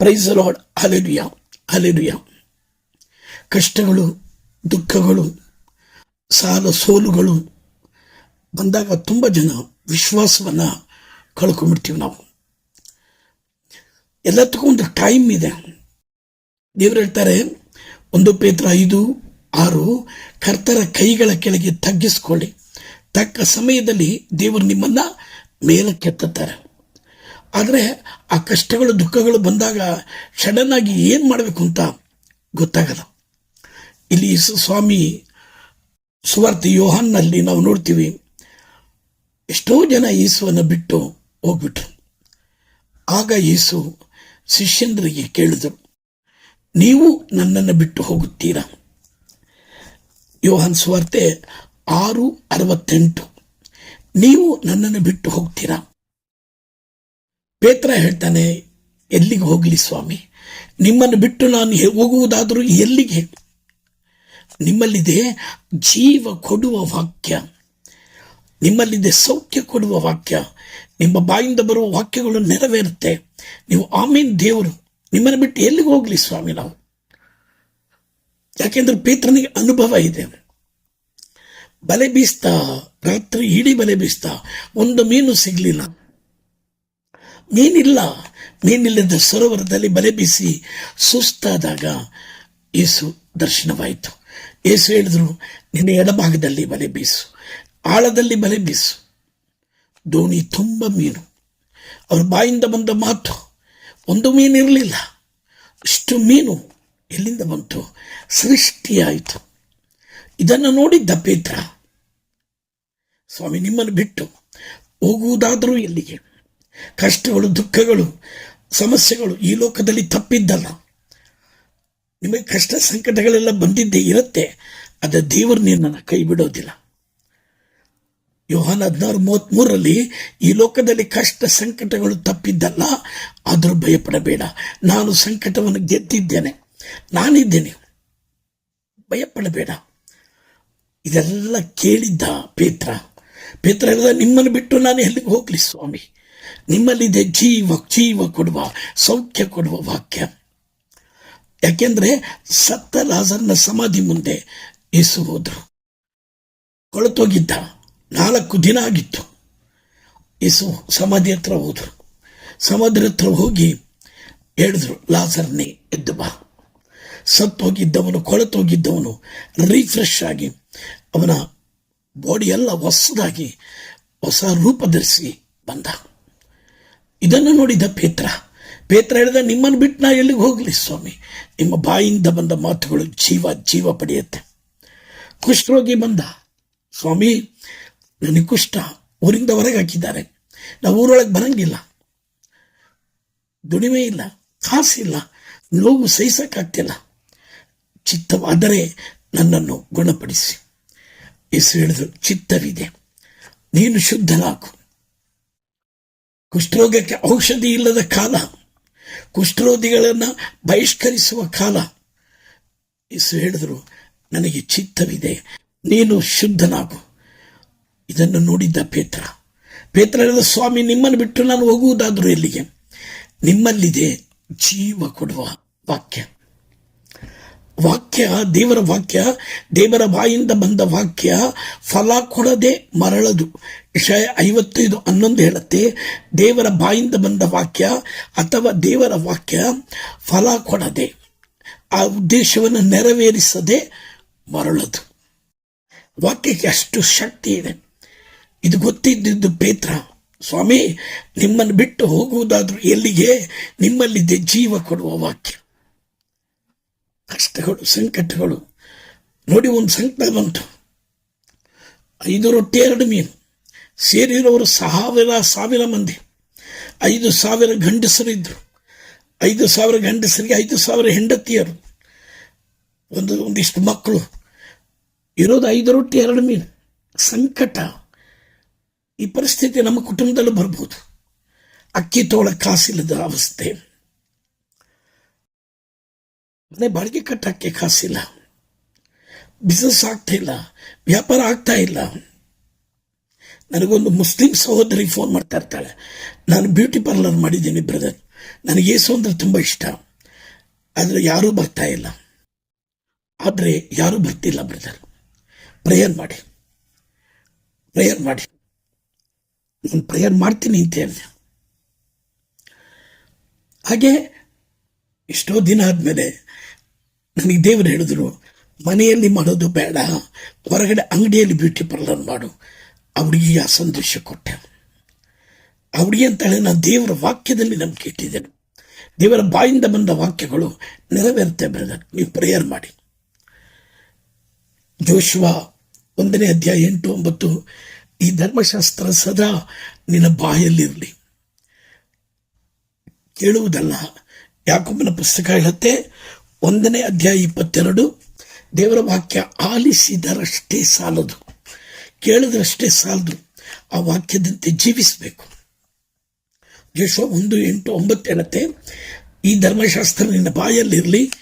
Price Lad alleluia alleluia ಕಷ್ಟಗಳು, ದುಃಖಗಳು, ಸಾಲ ಸೋಲುಗಳು ಬಂದಾಗ ತುಂಬ ಜನ ವಿಶ್ವಾಸವನ್ನು ಕಳ್ಕೊಂಡ್ಬಿಡ್ತೀವಿ ನಾವು. ಎಲ್ಲದಕ್ಕೂ ಒಂದು ಟೈಮ್ ಇದೆ. ದೇವ್ರು ಹೇಳ್ತಾರೆ, ಒಂದು ಪೇತ್ರ ಐದು, ಆರು ಕರ್ತರ ಕೈಗಳ ಕೆಳಗೆ ತಗ್ಗಿಸ್ಕೊಳ್ಳಿ. ತಕ್ಕ ಸಮಯದಲ್ಲಿ ದೇವರು ನಿಮ್ಮನ್ನು ಮೇಲಕ್ಕೆತ್ತಾರೆ ಆದರೆ ಆ ಕಷ್ಟಗಳು, ದುಃಖಗಳು ಬಂದಾಗ ಸಡನ್ ಆಗಿ ಏನು ಮಾಡಬೇಕು ಅಂತ ಗೊತ್ತಾಗದ ಇಲ್ಲಿ ಸ್ವಾಮಿ ಸುವಾರ್ಥ ಯೋಹಾನ್ನಲ್ಲಿ ನಾವು ನೋಡ್ತೀವಿ, ಎಷ್ಟೋ ಜನ ಯೇಸುವನ್ನು ಬಿಟ್ಟು ಹೋಗ್ಬಿಟ್ರು. ಆಗ ಯೇಸು ಶಿಷ್ಯಂದ್ರಿಗೆ ಕೇಳಿದರು, ನೀವು ನನ್ನನ್ನು ಬಿಟ್ಟು ಹೋಗುತ್ತೀರಾ? ಯೋಹನ್ ಸುವಾರ್ತೆ, ಆರು ಅರವತ್ತೆಂಟು. ನೀವು ನನ್ನನ್ನು ಬಿಟ್ಟು ಹೋಗ್ತೀರಾ? ಪೇತ್ರ ಹೇಳ್ತಾನೆ, ಎಲ್ಲಿಗೆ ಹೋಗಲಿ ಸ್ವಾಮಿ? ನಿಮ್ಮನ್ನು ಬಿಟ್ಟು ನಾನು ಹೋಗುವುದಾದರೂ ಎಲ್ಲಿಗೆ ನಿಮ್ಮಲ್ಲಿದೆ ಜೀವ ಕೊಡುವ ವಾಕ್ಯ. ನಿಮ್ಮಲ್ಲಿದೆ ಸೌಖ್ಯ ಕೊಡುವ ವಾಕ್ಯ. ನಿಮ್ಮ ಬಾಯಿಂದ ಬರುವ ವಾಕ್ಯಗಳು ನೆರವೇರುತ್ತೆ. ನೀವು ಆಮೀನ್ ದೇವರು. ನಿಮ್ಮನ್ನು ಬಿಟ್ಟು ಎಲ್ಲಿಗೆ ಹೋಗಲಿ ಸ್ವಾಮಿ ನಾವು? ಯಾಕೆಂದ್ರೆ ಪೇತ್ರನಿಗೆ ಅನುಭವ ಇದೆ. ಬಲೆ ಬೀಸ್ತಾ, ರಾತ್ರಿ ಇಡೀ ಬಲೆ ಬೀಸ್ತಾ, ಒಂದು ಮೀನು ಸಿಗಲಿಲ್ಲ. ಮೀನಿಲ್ಲ ಮೀನಿಲ್ಲದ ಸರೋವರದಲ್ಲಿ ಬಲೆ ಬೀಸಿ ಸುಸ್ತಾದಾಗ ಯೇಸು ದರ್ಶನವಾಯಿತು. ಯೇಸು ಹೇಳಿದ್ರು, ನಿನ್ನ ಎಡಭಾಗದಲ್ಲಿ ಬಲೆ ಬೀಸು, ಆಳದಲ್ಲಿ ಬಲೆ ಬೀಸು. ದೋಣಿ ತುಂಬ ಮೀನು. ಅವ್ರ ಬಾಯಿಂದ ಬಂದ ಮಾತು, ಒಂದು ಮೀನು ಇರಲಿಲ್ಲ. ಇಷ್ಟು ಮೀನು ಎಲ್ಲಿಂದ ಬಂತು? ಸೃಷ್ಟಿಯಾಯಿತು. ಇದನ್ನು ನೋಡಿದ್ದ ಪೇತ್ರ, ಸ್ವಾಮಿ ನಿಮ್ಮನ್ನು ಬಿಟ್ಟು ಹೋಗುವುದಾದರೂ ಎಲ್ಲಿಗೆ ಕಷ್ಟಗಳು, ದುಃಖಗಳು, ಸಮಸ್ಯೆಗಳು ಈ ಲೋಕದಲ್ಲಿ ತಪ್ಪಿದ್ದಲ್ಲ. ನಿಮಗೆ ಕಷ್ಟ ಸಂಕಟಗಳೆಲ್ಲ ಬಂದಿದ್ದೇ ಇರುತ್ತೆ ಅದ ದೇವರು ನಿನ್ನನ್ನು ಕೈ ಬಿಡೋದಿಲ್ಲ ಯೋಹಾನ ಹದಿನಾರು ಮೂವತ್ತ್ಮೂರರಲ್ಲಿ ಈ ಲೋಕದಲ್ಲಿ ಕಷ್ಟ ಸಂಕಟಗಳು ತಪ್ಪಿದ್ದಲ್ಲ, ಆದರೂ ಭಯಪಡಬೇಡ. ನಾನು ಸಂಕಟವನ್ನು ಗೆದ್ದಿದ್ದೇನೆ, ನಾನಿದ್ದೇನೆ. ಭಯಪಡಬೇಡ. ಇದೆಲ್ಲ ಕೇಳಿದ್ದ ಪೇತ್ರ. ಪೇತ್ರ ಹೇಳಿದ, ನಿಮ್ಮನ್ನು ಬಿಟ್ಟು ನಾನು ಎಲ್ಲಿಗೆ ಹೋಗ್ಲಿ ಸ್ವಾಮಿ. ನಿಮ್ಮಲ್ಲಿದೆ ಜೀವ ಜೀವ ಕೊಡುವ, ಸೌಖ್ಯ ಕೊಡುವ ವಾಕ್ಯ. ಯಾಕೆಂದ್ರೆ ಸತ್ತ ಲಾಜರ್ನ ಸಮಾಧಿ ಮುಂದೆ ಯೇಸು ಹೋದರು. ಕೊಳತೋಗಿದ್ದ, ನಾಲ್ಕು ದಿನ ಆಗಿತ್ತು. ಯೇಸು ಸಮಾಧಿ ಹತ್ರ ಹೋದರು. ಸಮಾಧಿ ಹತ್ರ ಹೋಗಿ ಹೇಳಿದ್ರು, ಲಾಜರ್ನೇ, ಎದ್ದು ಬಾ. ಸತ್ತೋಗಿದ್ದವನು, ಕೊಳತೋಗಿದ್ದವನು ರೀಫ್ರೆಶ್ ಆಗಿ ಅವನ ಬಾಡಿ ಎಲ್ಲ ಹೊಸದಾಗಿ ಹೊಸ ರೂಪ ಧರಿಸಿ ಬಂದ. ಇದನ್ನು ನೋಡಿದ ಪೇತ್ರ ಪೇತ್ರ ಹೇಳಿದ, ನಿಮ್ಮನ್ನು ಬಿಟ್ಟು ನಾ ಎಲ್ಲಿಗೆ ಹೋಗಲಿ ಸ್ವಾಮಿ. ನಿಮ್ಮ ಬಾಯಿಂದ ಬಂದ ಮಾತುಗಳು ಜೀವ ಜೀವ ಪಡೆಯುತ್ತೆ. ಕುಷ್ಠರೋಗಿ ಬಂದ, ಸ್ವಾಮಿ, ನನಗೆ ಕುಷ್ಠ, ಊರಿಂದ ಹೊರಗೆ ಹಾಕಿದ್ದಾರೆ. ನಾವು ಊರೊಳಗೆ ಬರಂಗಿಲ್ಲ. ದುಡಿಮೆ ಇಲ್ಲ ಕಾಸಿಲ್ಲ ನೋವು ಸಹಿಸಕ್ಕಾಗ್ತಿಲ್ಲ ಚಿತ್ತವಾದರೆ ನನ್ನನ್ನು ಗುಣಪಡಿಸಿ. ಹೆಸರು ಹೇಳಿದ್ರು, ಚಿತ್ತವಿದೆ, ನೀನು ಶುದ್ಧನಾಗು. ಕುಷ್ಠರೋಗಕ್ಕೆ ಔಷಧಿ ಇಲ್ಲದ ಕಾಲ, ಕುಷ್ಠರೋಗಿಗಳನ್ನು ಬಹಿಷ್ಕರಿಸುವ ಕಾಲ. ಯೇಸು ಹೇಳಿದ್ರು, ನನಗೆ ಚಿತ್ತವಿದೆ, ನೀನು ಶುದ್ಧನಾಗು. ಇದನ್ನು ನೋಡಿದ್ದ ಪೇತ್ರ ಪೇತ್ರ ಹೇಳಿದ, ಸ್ವಾಮಿ, ನಿಮ್ಮನ್ನು ಬಿಟ್ಟು ನಾನು ಹೋಗುವುದಾದರೂ ಎಲ್ಲಿಗೆ? ನಿಮ್ಮಲ್ಲಿದೆ ಜೀವ ಕೊಡುವ ವಾಕ್ಯ. ವಾಕ್ಯ, ದೇವರ ವಾಕ್ಯ, ದೇವರ ಬಾಯಿಂದ ಬಂದ ವಾಕ್ಯ, ಫಲ ಕೊಡದೆ ಮರಳದು. ವಿಷಯ ಐವತ್ತೈದು ಹನ್ನೊಂದು ಹೇಳುತ್ತೆ, ದೇವರ ಬಾಯಿಂದ ಬಂದ ವಾಕ್ಯ ಅಥವಾ ದೇವರ ವಾಕ್ಯ ಫಲ ಕೊಡದೆ, ಆ ಉದ್ದೇಶವನ್ನು ನೆರವೇರಿಸದೆ ಮರಳದು. ವಾಕ್ಯಕ್ಕೆ ಅಷ್ಟು ಶಕ್ತಿ ಇದೆ. ಇದು ಗೊತ್ತಿದ್ದಿದ್ದು ಪೇತ್ರ, ಸ್ವಾಮಿ, ನಿಮ್ಮನ್ನು ಬಿಟ್ಟು ಹೋಗುವುದಾದ್ರೂ ಎಲ್ಲಿಗೆ? ನಿಮ್ಮಲ್ಲಿದೆ ಜೀವ ಕೊಡುವ ವಾಕ್ಯ. ಕಷ್ಟಗಳು, ಸಂಕಟಗಳು. ನೋಡಿ, ಒಂದು ಸಂಕಟ ಬಂತು. ಐದು ರೊಟ್ಟಿ, ಎರಡು ಮೀನು. ಸೇರಿರೋರು ಸಾವಿರ ಸಾವಿರ ಮಂದಿ. ಐದು ಸಾವಿರ ಗಂಡಸರಿದ್ದರು ಐದು ಸಾವಿರ ಗಂಡಸರಿಗೆ ಐದು ಸಾವಿರ ಹೆಂಡತಿಯರು. ಒಂದು, ಒಂದಿಷ್ಟು ಮಕ್ಕಳು. ಇರೋದು ಐದು ರೊಟ್ಟಿ, ಎರಡು ಮೀನು. ಸಂಕಟ. ಈ ಪರಿಸ್ಥಿತಿ ನಮ್ಮ ಕುಟುಂಬದಲ್ಲೂ ಬರ್ಬೋದು. ಅಕ್ಕಿ ತೋಳ ಕಾಸಿಲ್ಲದ ಅವಸ್ಥೆ. ಮನೆ ಬಾಡಿಗೆ ಕಟ್ಟಕ್ಕೆ ಕಾಸಿಲ್ಲ. ಬಿಸ್ನೆಸ್ ಆಗ್ತಾ ಇಲ್ಲ. ವ್ಯಾಪಾರ ಆಗ್ತಾ ಇಲ್ಲ. ನನಗೊಂದು ಮುಸ್ಲಿಂ ಸಹೋದರಿ ಫೋನ್ ಮಾಡ್ತಾ ಇರ್ತಾಳೆ. ನಾನು ಬ್ಯೂಟಿ ಪಾರ್ಲರ್ ಮಾಡಿದ್ದೀನಿ ಬ್ರದರ್ ನನಗೆ ಏಸು ಅಂದ್ರೆ ತುಂಬ ಇಷ್ಟ. ಆದರೆ ಯಾರೂ ಬರ್ತಾ ಇಲ್ಲ. ಆದರೆ ಯಾರೂ ಬರ್ತಿಲ್ಲ ಬ್ರದರ್ ಪ್ರೇಯರ್ ಮಾಡಿ. ಪ್ರೇಯರ್ ಮಾಡಿ. ನಾನು ಪ್ರೇಯರ್ ಮಾಡ್ತೀನಿ ಅಂತ ಹೇಳಿದೆ. ಹಾಗೆ ಎಷ್ಟೋ ದಿನ ಆದಮೇಲೆ ನನಗೆ ದೇವರು ಹೇಳಿದ್ರು, ಮನೆಯಲ್ಲಿ ಮಾಡೋದು ಬೇಡ, ಹೊರಗಡೆ ಅಂಗಡಿಯಲ್ಲಿ ಬ್ಯೂಟಿ ಪಾರ್ಲರ್ ಮಾಡು. ಅವಳಿಗೆ ಆ ಸಂದೇಶ ಕೊಟ್ಟೆ. ಅವಳಿಗೆ ಅಂತ ಅಂತಾಳೆ ನಾನು ದೇವರ ವಾಕ್ಯದಲ್ಲಿ ನಂಬಿಕೆ ಇಟ್ಟಿದ್ದೇನೆ. ದೇವರ ಬಾಯಿಂದ ಬಂದ ವಾಕ್ಯಗಳು ನೆರವೇರುತ್ತೆ ಬ್ರದರ್, ನೀವು ಪ್ರೇಯರ್ ಮಾಡಿ. ಜೋಶುವ ಒಂದನೇ ಅಧ್ಯಾಯ ಎಂಟು ಒಂಬತ್ತು, ಈ ಧರ್ಮಶಾಸ್ತ್ರ ಸದಾ ನಿನ್ನ ಬಾಯಲ್ಲಿರಲಿ. ಕೇಳುವುದಲ್ಲ ಯಾಕೊಬ್ಬನ ಪುಸ್ತಕ ಹೇಳುತ್ತೆ ಒಂದನೇ ಅಧ್ಯಾಯ ಇಪ್ಪತ್ತೆರಡು, ದೇವರ ವಾಕ್ಯ ಆಲಿಸಿದರಷ್ಟೇ ಸಾಲದು. ಕೇಳಿದರಷ್ಟೇ ಸಾಲದು. ಆ ವಾಕ್ಯದಂತೆ ಜೀವಿಸಬೇಕು. ಯಶೋ ಒಂದು ಎಂಟು ಒಂಬತ್ತು ಈ ಧರ್ಮಶಾಸ್ತ್ರ ನಿನ್ನ ಬಾಯಲ್ಲಿರಲಿ,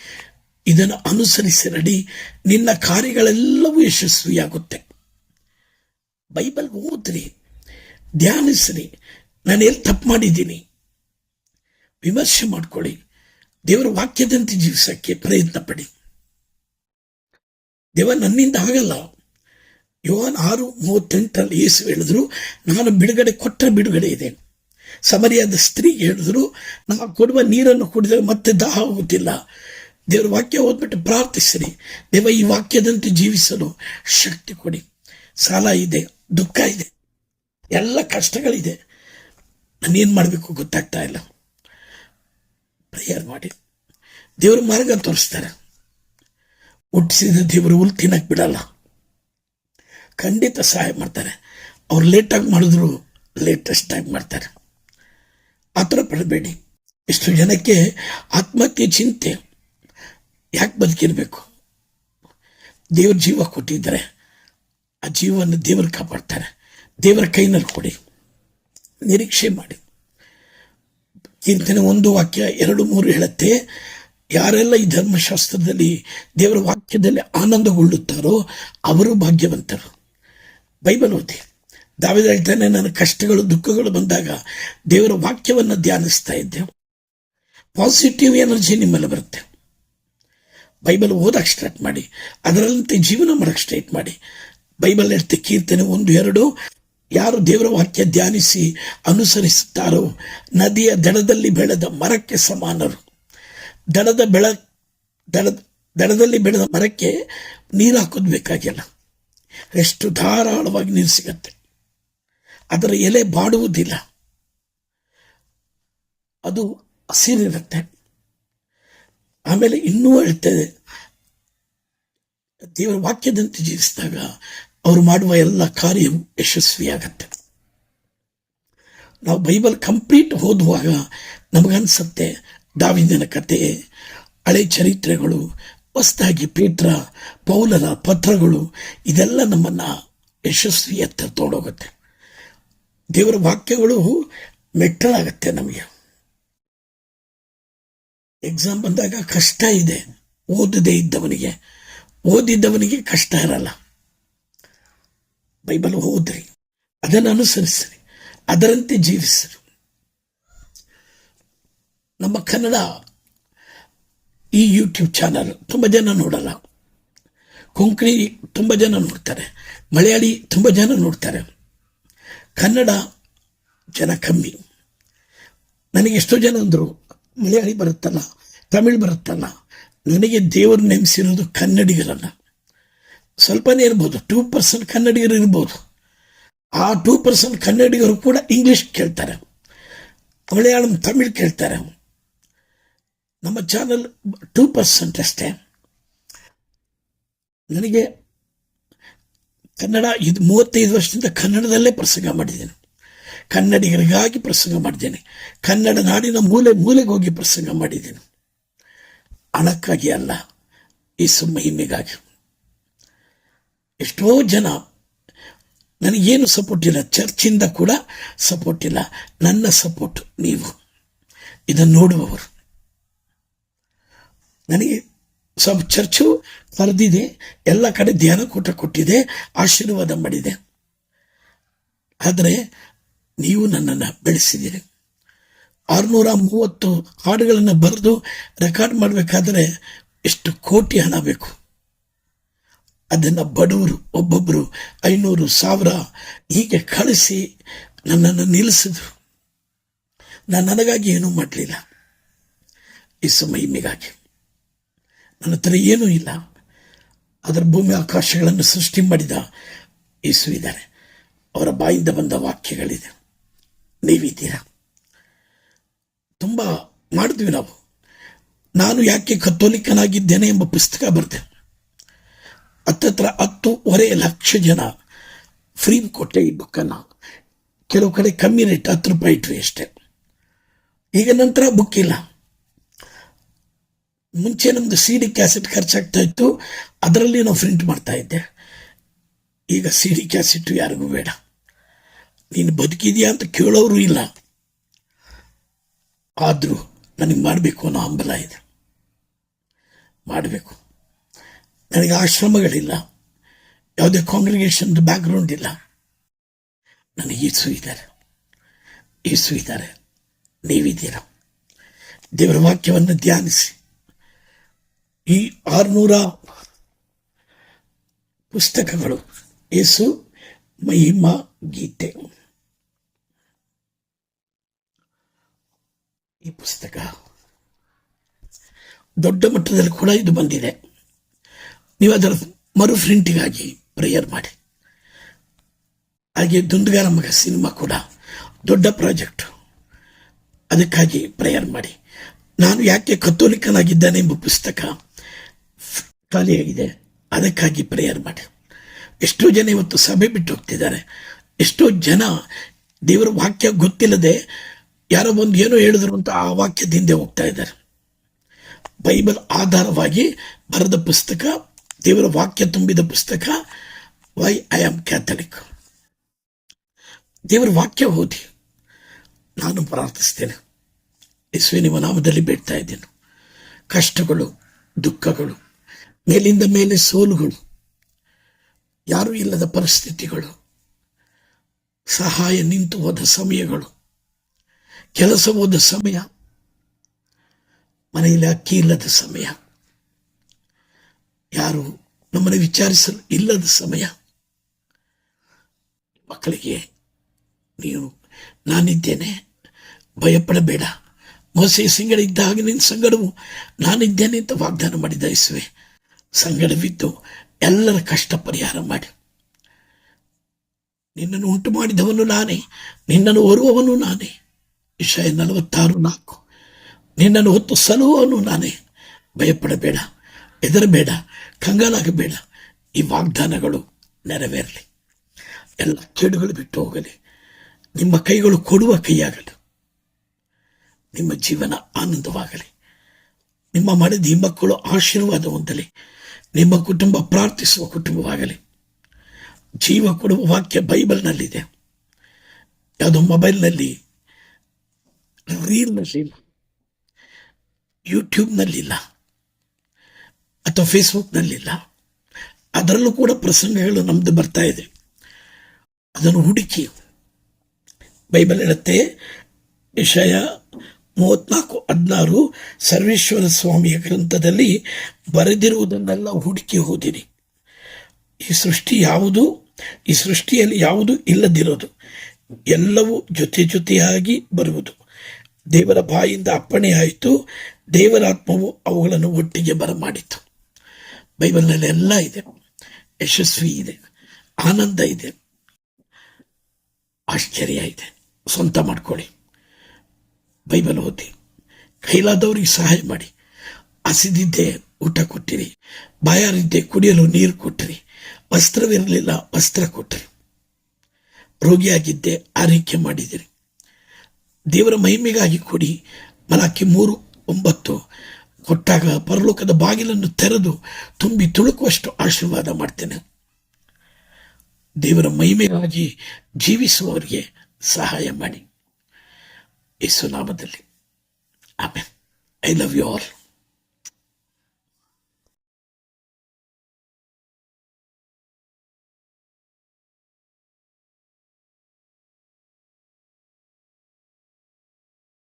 ಇದನ್ನು ಅನುಸರಿಸಿ, ನಡಿ, ನಿನ್ನ ಕಾರ್ಯಗಳೆಲ್ಲವೂ ಯಶಸ್ವಿಯಾಗುತ್ತೆ. ಬೈಬಲ್ ಓದ್ರಿ, ಧ್ಯಾನಿಸ್ರಿ, ನಾನು ಎಲ್ಲಿ ತಪ್ಪು ಮಾಡಿದ್ದೀನಿ, ವಿಮರ್ಶೆ ಮಾಡ್ಕೊಳ್ಳಿ. ದೇವರ ವಾಕ್ಯದಂತೆ ಜೀವಿಸಕ್ಕೆ ಪ್ರಯತ್ನ ಪಡಿ. ದೇವ ನನ್ನಿಂದ ಆಗಲ್ಲ ಯೋನ್ ಆರು ಮೂವತ್ತೆಂಟರಲ್ಲಿ ಯೇಸು ಹೇಳಿದ್ರು, ನಾನು ಬಿಡುಗಡೆ ಕೊಟ್ಟ ಬಿಡುಗಡೆ ಇದೆ. ಸಮರಿಯಾದ ಸ್ತ್ರೀ ಹೇಳಿದ್ರು, ನಾವು ಕೊಡುವ ನೀರನ್ನು ಕುಡಿದರೆ ಮತ್ತೆ ದಾಹ ಆಗುತ್ತಿಲ್ಲ ದೇವರ ವಾಕ್ಯ ಓದ್ಬಿಟ್ಟು ಪ್ರಾರ್ಥಿಸಿರಿ. ದೇವ ಈ ವಾಕ್ಯದಂತೆ ಜೀವಿಸಲು ಶಕ್ತಿ ಕೊಡಿ. ಸಾಲ ಇದೆ, ದುಃಖ ಇದೆ, ಎಲ್ಲ ಕಷ್ಟಗಳಿದೆ. ನಾನೇನು ಮಾಡಬೇಕು ಗೊತ್ತಾಗ್ತಾ ಇಲ್ಲ. ಪ್ರೇಯರ್ ಮಾಡಿ ದೇವರು ಮಾರ್ಗ ತೋರಿಸ್ತಾರೆ. ಹುಟ್ಟಿಸಿದ ದೇವರು ಹುಲ್ ತಿನ್ನಕ್ಕೆ ಬಿಡಲ್ಲ. ಖಂಡಿತ ಸಹಾಯ ಮಾಡ್ತಾರೆ. ಅವ್ರು ಲೇಟಾಗಿ ಮಾಡಿದ್ರು ಲೇಟೆಸ್ಟ್ ಆಗಿ ಮಾಡ್ತಾರೆ. ಆ ಥರ ಪಡಬೇಡಿ. ಇಷ್ಟು ಜನಕ್ಕೆ ಆತ್ಮಹತ್ಯೆ ಚಿಂತೆ. ಯಾಕೆ ಬದುಕಿರಬೇಕು? ದೇವ್ರ ಜೀವ ಕೊಟ್ಟಿದ್ದಾರೆ ಆ ಜೀವವನ್ನು ದೇವರು ಕಾಪಾಡ್ತಾರೆ. ದೇವರ ಕೈನಲ್ಲಿ ಕೊಡಿ. ನಿರೀಕ್ಷೆ ಮಾಡಿ. ಕೀರ್ತನೆ ಒಂದು ವಾಕ್ಯ ಎರಡು ಮೂರು ಹೇಳುತ್ತೆ, ಯಾರೆಲ್ಲ ಈ ಧರ್ಮಶಾಸ್ತ್ರದಲ್ಲಿ ದೇವರ ವಾಕ್ಯದಲ್ಲಿ ಆನಂದಗೊಳ್ಳುತ್ತಾರೋ ಅವರು ಭಾಗ್ಯವಂತರು. ಬೈಬಲ್ ಓದಿ. ದಾವಿದ ಹೇಳ್ತಾನೆ, ನನ್ನ ಕಷ್ಟಗಳು, ದುಃಖಗಳು ಬಂದಾಗ ದೇವರ ವಾಕ್ಯವನ್ನು ಧ್ಯಾನಿಸ್ತಾ ಇದ್ದೆ ಪಾಸಿಟಿವ್ ಎನರ್ಜಿ ನಿಮ್ಮಲ್ಲಿ ಬರುತ್ತೆ. ಬೈಬಲ್ ಓದಕ್ಕೆ ಸ್ಟಾರ್ಟ್ ಮಾಡಿ. ಅದರಂತೆ ಜೀವನ ಮಾಡಕ್ಕೆ ಸ್ಟಾರ್ಟ್ ಮಾಡಿ. ಬೈಬಲ್ ಹೇಳ್ತೆ ಕೀರ್ತನೆ ಒಂದು, ಎರಡು ಯಾರು ದೇವರ ವಾಕ್ಯ ಧ್ಯಾನಿಸಿ ಅನುಸರಿಸುತ್ತಾರೋ, ನದಿಯ ದಡದಲ್ಲಿ ಬೆಳೆದ ಮರಕ್ಕೆ ಸಮಾನರು. ದಡದ ಬೆಳ, ದಡ, ದಡದಲ್ಲಿ ಬೆಳೆದ ಮರಕ್ಕೆ ನೀರು ಹಾಕೋದು ಬೇಕಾಗಿಲ್ಲ ಎಷ್ಟು ಧಾರಾಳವಾಗಿ ನೀರು ಸಿಗತ್ತೆ. ಅದರ ಎಲೆ ಬಾಡುವುದಿಲ್ಲ. ಅದು ಹಸಿರಿರುತ್ತೆ. ಆಮೇಲೆ ಇನ್ನೂ ಹೇಳ್ತದೆ ದೇವರ ವಾಕ್ಯದಂತೆ ಜೀವಿಸಿದಾಗ ಅವರು ಮಾಡುವ ಎಲ್ಲ ಕಾರ್ಯವು ಯಶಸ್ವಿಯಾಗತ್ತೆ. ನಾವು ಬೈಬಲ್ ಕಂಪ್ಲೀಟ್ ಓದುವಾಗ ನಮಗನ್ಸುತ್ತೆ ದಾವಿದನ ಕತೆ, ಹಳೆ ಚರಿತ್ರೆಗಳು, ಹೊಸದಾಗಿ ಪೀಟ್ರ, ಪೌಲರ ಪತ್ರಗಳು, ಇದೆಲ್ಲ ನಮ್ಮನ್ನು ಯಶಸ್ವಿ ಎತ್ತರ ತೋಡೋಗುತ್ತೆ ದೇವರ ವಾಕ್ಯಗಳು ಮೆಟ್ಟಲಾಗತ್ತೆ ನಮಗೆ. ಎಕ್ಸಾಮ್ ಬಂದಾಗ ಕಷ್ಟ ಇದೆ. ಓದದೇ ಇದ್ದವನಿಗೆ. ಓದಿದ್ದವನಿಗೆ ಕಷ್ಟ ಇರಲ್ಲ. ಬೈಬಲ್ ಓದ್ರಿ ಅದನ್ನು ಅನುಸರಿಸ್ರಿ, ಅದರಂತೆ ಜೀವಿಸ್ರಿ. ನಮ್ಮ ಕನ್ನಡ ಈ ಯೂಟ್ಯೂಬ್ ಚಾನಲ್ ತುಂಬ ಜನ ನೋಡಲ್ಲ. ಕೊಂಕಣಿ ತುಂಬ ಜನ ನೋಡ್ತಾರೆ, ಮಲಯಾಳಿ ತುಂಬ ಜನ ನೋಡ್ತಾರೆ. ಕನ್ನಡ ಜನ ಕಮ್ಮಿ. ನನಗೆ ಎಷ್ಟೋ ಜನ ಅಂದರು, ಮಲಯಾಳಿ ಬರುತ್ತಲ್ಲ, ತಮಿಳ್ ಬರುತ್ತಲ್ಲ, ನನಗೆ ದೇವರು ನೆನೆಸಿರೋದು ಕನ್ನಡಿಗರಲ್ಲ. ಸ್ವಲ್ಪನೇ ಇರ್ಬೋದು. ಟೂ ಪರ್ಸೆಂಟ್ ಕನ್ನಡಿಗರು ಇರ್ಬೋದು. ಆ ಟೂ ಪರ್ಸೆಂಟ್ ಕನ್ನಡಿಗರು ಕೂಡ ಇಂಗ್ಲೀಷ್ ಕೇಳ್ತಾರೆ. ಮಲಯಾಳಂ ತಮಿಳ್ ಕೇಳ್ತಾರೆ. ನಮ್ಮ ಚಾನಲ್ ಟೂ ಪರ್ಸೆಂಟ್ ಅಷ್ಟೇ. ನನಗೆ ಕನ್ನಡ ಇದು ಮೂವತ್ತೈದು ವರ್ಷದಿಂದ ಕನ್ನಡದಲ್ಲೇ ಪ್ರಸಂಗ ಮಾಡಿದ್ದೇನೆ. ಕನ್ನಡಿಗರಿಗಾಗಿ ಪ್ರಸಂಗ ಮಾಡಿದ್ದೇನೆ. ಕನ್ನಡ ನಾಡಿನ ಮೂಲೆ ಮೂಲೆಗೆ ಹೋಗಿ ಪ್ರಸಂಗ ಮಾಡಿದ್ದೇನೆ. ಹಣಕ್ಕಾಗಿ ಅಲ್ಲ, ಈ ಮಹಿಮೆಗಾಗಿ ಎಷ್ಟೋ ಜನ ನನಗೇನು ಸಪೋರ್ಟ್ ಇಲ್ಲ. ಚರ್ಚಿಂದ ಕೂಡ ಸಪೋರ್ಟ್ ಇಲ್ಲ. ನನ್ನ ಸಪೋರ್ಟ್ ನೀವು. ಇದನ್ನು ನೋಡುವವರು. ನನಗೆ ಸ್ವಲ್ಪ ಚರ್ಚು ಕರೆದಿದೆ. ಎಲ್ಲ ಕಡೆ ಧ್ಯಾನ ಕೂಟ ಕೊಟ್ಟಿದೆ. ಆಶೀರ್ವಾದ ಮಾಡಿದೆ. ಆದರೆ ನೀವು ನನ್ನನ್ನು ಬೆಳೆಸಿದ್ದೀರಿ. ಆರುನೂರ ಮೂವತ್ತು ಹಾಡುಗಳನ್ನು ಬರೆದು ರೆಕಾರ್ಡ್ ಮಾಡಬೇಕಾದ್ರೆ ಎಷ್ಟು ಕೋಟಿ ಹಣ ಬೇಕು. ಅದನ್ನು ಬಡವರು ಒಬ್ಬೊಬ್ಬರು ಐನೂರು ಸಾವಿರ ಹೀಗೆ ಕಳಿಸಿ ನನ್ನನ್ನು ನಿಲ್ಲಿಸಿದ್ರು. ನಾನು ನನಗಾಗಿ ಏನೂ ಮಾಡಲಿಲ್ಲ. ಈ ಮಹಿಮೆಗಾಗಿ. ನನ್ನ ಹತ್ರ ಏನೂ ಇಲ್ಲ. ಅದರ ಭೂಮಿ ಆಕಾಶಗಳನ್ನು ಸೃಷ್ಟಿ ಮಾಡಿದ ಯೇಸು ಇದ್ದಾರೆ. ಅವರ ಬಾಯಿಂದ ಬಂದ ವಾಕ್ಯಗಳಿದೆ. ನೀವಿದ್ದೀರಾ? ತುಂಬ ಮಾಡಿದ್ವಿ ನಾವು. ನಾನು ಯಾಕೆ ಕತ್ತೋಲಿಕನಾಗಿದ್ದೇನೆ ಎಂಬ ಪುಸ್ತಕ ಬರೆದೆ. ಹತ್ತತ್ರ ಹತ್ತೂವರೆ ಲಕ್ಷ ಜನ ಫ್ರೀ ಕೊಟ್ಟೆ ಈ ಬುಕ್ಕನ್ನು. ಕೆಲವು ಕಡೆ ಕಮ್ಮಿ ರೇಟ್ ಹತ್ತು ರೂಪಾಯಿ ಇಟ್ವಿ ಅಷ್ಟೇ. ಈಗ ನಂತರ ಬುಕ್ ಇಲ್ಲ. ಮುಂಚೆ ನಮ್ದು ಸಿ ಡಿ ಕ್ಯಾಸೆಟ್ ಖರ್ಚಾಗ್ತಾ ಇತ್ತು. ಅದರಲ್ಲಿ ನಾವು ಪ್ರಿಂಟ್ ಮಾಡ್ತಾ ಇದ್ದೆ. ಈಗ ಸಿ ಡಿ ಕ್ಯಾಸೆಟ್ ಯಾರಿಗೂ ಬೇಡ. ನೀನು ಬದುಕಿದೆಯಾ ಅಂತ ಕೇಳೋರು ಇಲ್ಲ. ಆದರೂ ನನಗೆ ಮಾಡಬೇಕು ಅನ್ನೋ ಹಂಬಲ ಇದೆ. ಮಾಡಬೇಕು. ನನಗೆ ಆಶ್ರಮಗಳಿಲ್ಲ. ಯಾವುದೇ ಕಾಂಗ್ರಿಗೇಷನ್ ಬ್ಯಾಕ್ಗ್ರೌಂಡ್ ಇಲ್ಲ. ನನಗೆ ಯೇಸು ಇದ್ದಾರೆ. ಯೇಸು ಇದ್ದಾರೆ. ನೀವಿದ್ದೀರ? ದೇವರ ವಾಕ್ಯವನ್ನು ಧ್ಯಾನಿಸಿ. ಈ ಆರುನೂರ ಪುಸ್ತಕಗಳು ಯೇಸು ಮಹಿಮ ಗೀತೆ. ಈ ಪುಸ್ತಕ ದೊಡ್ಡ ಮಟ್ಟದಲ್ಲಿ ಕೂಡ ಇದು ಬಂದಿದೆ. ನೀವು ಅದರ ಮರು ಪ್ರಿಂಟಿಗಾಗಿ ಪ್ರೇಯರ್ ಮಾಡಿ. ಹಾಗೆ ದುಂದುಗಾರ ಮಗ ಸಿನಿಮಾ ಕೂಡ ದೊಡ್ಡ ಪ್ರಾಜೆಕ್ಟ್. ಅದಕ್ಕಾಗಿ ಪ್ರೇಯರ್ ಮಾಡಿ. ನಾನು ಯಾಕೆ ಕತ್ತೋಲಿಕನಾಗಿದ್ದಾನೆ ಎಂಬ ಪುಸ್ತಕ ಖಾಲಿಯಾಗಿದೆ ಅದಕ್ಕಾಗಿ ಪ್ರೇಯರ್ ಮಾಡಿ. ಎಷ್ಟೋ ಜನ ಇವತ್ತು ಸಭೆ ಬಿಟ್ಟು ಹೋಗ್ತಿದ್ದಾರೆ. ಎಷ್ಟೋ ಜನ ದೇವರ ವಾಕ್ಯ ಗೊತ್ತಿಲ್ಲದೆ ಯಾರೋ ಒಂದು ಏನೋ ಹೇಳಿದ್ರು ಅಂತ ಆ ವಾಕ್ಯದಿಂದ ಹೋಗ್ತಾ ಇದ್ದಾರೆ. ಬೈಬಲ್ ಆಧಾರವಾಗಿ ಬರೆದ ಪುಸ್ತಕ ದೇವರ ವಾಕ್ಯ ತುಂಬಿದ ಪುಸ್ತಕ ವೈ ಐ ಆಮ್ ಕ್ಯಾಥಲಿಕ್ ದೇವರ ವಾಕ್ಯ ಓದಿ, ನಾನು ಪ್ರಾರ್ಥಿಸ್ತೇನೆ. ಯೇಸುವೆ, ನಿಮ್ಮ ನಾಮದಲ್ಲಿ ಬೇಡ್ತಾ ಇದ್ದೇನೆ. ಕಷ್ಟಗಳು, ದುಃಖಗಳು, ಮೇಲಿಂದ ಮೇಲೆ ಸೋಲುಗಳು, ಯಾರೂ ಇಲ್ಲದ ಪರಿಸ್ಥಿತಿಗಳು, ಸಹಾಯ ನಿಂತು ಹೋದ ಸಮಯಗಳು, ಕೆಲಸ ಹೋದ ಸಮಯ ಮನೆಯಲ್ಲಿ ಅಕ್ಕಿ ಇಲ್ಲದ ಸಮಯ ಯಾರು ನಮ್ಮನ್ನು ವಿಚಾರಿಸಲು ಇಲ್ಲದ ಸಮಯ? ಮಕ್ಕಳಿಗೆ ನೀನು, ನಾನಿದ್ದೇನೆ. ಭಯಪಡಬೇಡ. ಮೋಸೆ ಸಂಗಡ ಹಾಗೆ ನಿನ್ನ ಸಂಗಡವು ನಾನಿದ್ದೇನೆ ಅಂತ ವಾಗ್ದಾನ ಮಾಡಿದ ಇಸುವೆ ಸಂಗಡವಿದ್ದು ಎಲ್ಲರ ಕಷ್ಟ ಪರಿಹಾರ ಮಾಡಿ. ನಿನ್ನನ್ನು ಉಂಟು ಮಾಡಿದವನು ನಾನೇ. ನಿನ್ನನ್ನು ಹೊರುವವನು ನಾನೇ. ವಿಷಯ ನಲವತ್ತಾರು ನಾಲ್ಕು. ನಿನ್ನನ್ನು ಹೊತ್ತು ಸಲುವವನು ನಾನೇ. ಭಯಪಡಬೇಡ. ಹೆದರಬೇಡ. ಕಂಗಾಲಾಗಬೇಡ ಈ ವಾಗ್ದಾನಗಳು ನೆರವೇರಲಿ. ಎಲ್ಲ ಕೇಡುಗಳು ಬಿಟ್ಟು ಹೋಗಲಿ. ನಿಮ್ಮ ಕೈಗಳು ಕೊಡುವ ಕೈಯಾಗಲಿ. ನಿಮ್ಮ ಜೀವನ ಆನಂದವಾಗಲಿ. ನಿಮ್ಮ ಮನೆ ಮಕ್ಕಳು ಆಶೀರ್ವಾದ ಹೊಂದಲಿ. ನಿಮ್ಮ ಕುಟುಂಬ ಪ್ರಾರ್ಥಿಸುವ ಕುಟುಂಬವಾಗಲಿ. ಜೀವ ಕೊಡುವ ವಾಕ್ಯ ಬೈಬಲ್ನಲ್ಲಿದೆ. ಯಾವುದೋ ಮೊಬೈಲ್ನಲ್ಲಿ, ರೀಲ್ನಲ್ಲಿ ಯೂಟ್ಯೂಬ್ನಲ್ಲಿಲ್ಲ. ಅಥವಾ ಫೇಸ್ಬುಕ್ನಲ್ಲಿಲ್ಲ. ಅದರಲ್ಲೂ ಕೂಡ ಪ್ರಸಂಗಗಳು ನಮ್ದು ಬರ್ತಾ ಇದೆ. ಅದನ್ನು ಹುಡುಕಿ ಬೈಬಲ್ ಹೇಳುತ್ತೆ ವಿಷಯ ಮೂವತ್ನಾಲ್ಕು ಹದಿನಾರು, ಸರ್ವೇಶ್ವರ ಸ್ವಾಮಿಯ ಗ್ರಂಥದಲ್ಲಿ ಬರೆದಿರುವುದನ್ನೆಲ್ಲ ಹುಡುಕಿ ಹೋದಿರಿ ಈ ಸೃಷ್ಟಿ ಯಾವುದು? ಈ ಸೃಷ್ಟಿಯಲ್ಲಿ ಯಾವುದು ಇಲ್ಲದಿರೋದು? ಎಲ್ಲವೂ ಜೊತೆ ಜೊತೆಯಾಗಿ ಬರುವುದು. ದೇವರ ಬಾಯಿಂದ ಅಪ್ಪಣೆ ಆಯಿತು, ದೇವರಾತ್ಮವು ಅವುಗಳನ್ನು ಒಟ್ಟಿಗೆ ಬರಮಾಡಿತು. ಬೈಬಲ್ನಲ್ಲಿ ಎಲ್ಲ ಇದೆ. ಯಶಸ್ವಿ ಇದೆ. ಆನಂದ ಇದೆ. ಆಶ್ಚರ್ಯ ಇದೆ. ಸ್ವಂತ ಮಾಡ್ಕೊಳ್ಳಿ. ಬೈಬಲ್ ಓದಿ. ಕೈಲಾದವ್ರಿಗೆ ಸಹಾಯ ಮಾಡಿ. ಹಸಿದಿದ್ದೆ ಊಟ ಕೊಟ್ಟಿರಿ. ಬಾಯಾರಿದ್ದೆ ಕುಡಿಯಲು ನೀರು ಕೊಟ್ಟಿರಿ. ವಸ್ತ್ರವಿರಲಿಲ್ಲ ವಸ್ತ್ರ ಕೊಟ್ಟಿರಿ. ರೋಗಿಯಾಗಿದ್ದೆ ಆರೈಕೆ ಮಾಡಿದಿರಿ. ದೇವರ ಮಹಿಮೆಗಾಗಿ ಕೊಡಿ. ಮಲಾಕಿ ಮೂರು ಒಂಬತ್ತು. ಕೊಟ್ಟಾಗ ಪರಲೋಕದ ಬಾಗಿಲನ್ನು ತೆರೆದು ತುಂಬಿ ತುಳುಕುವಷ್ಟು ಆಶೀರ್ವಾದ ಮಾಡ್ತೇನೆ. ದೇವರ ಮಹಿಮೆಗಾಗಿ ಜೀವಿಸುವವರಿಗೆ ಸಹಾಯ ಮಾಡಿ. ಯೇಸು ನಾಮದಲ್ಲಿ. ಆಮೇಲೆ ಐ ಲವ್ ಯು ಆಲ್.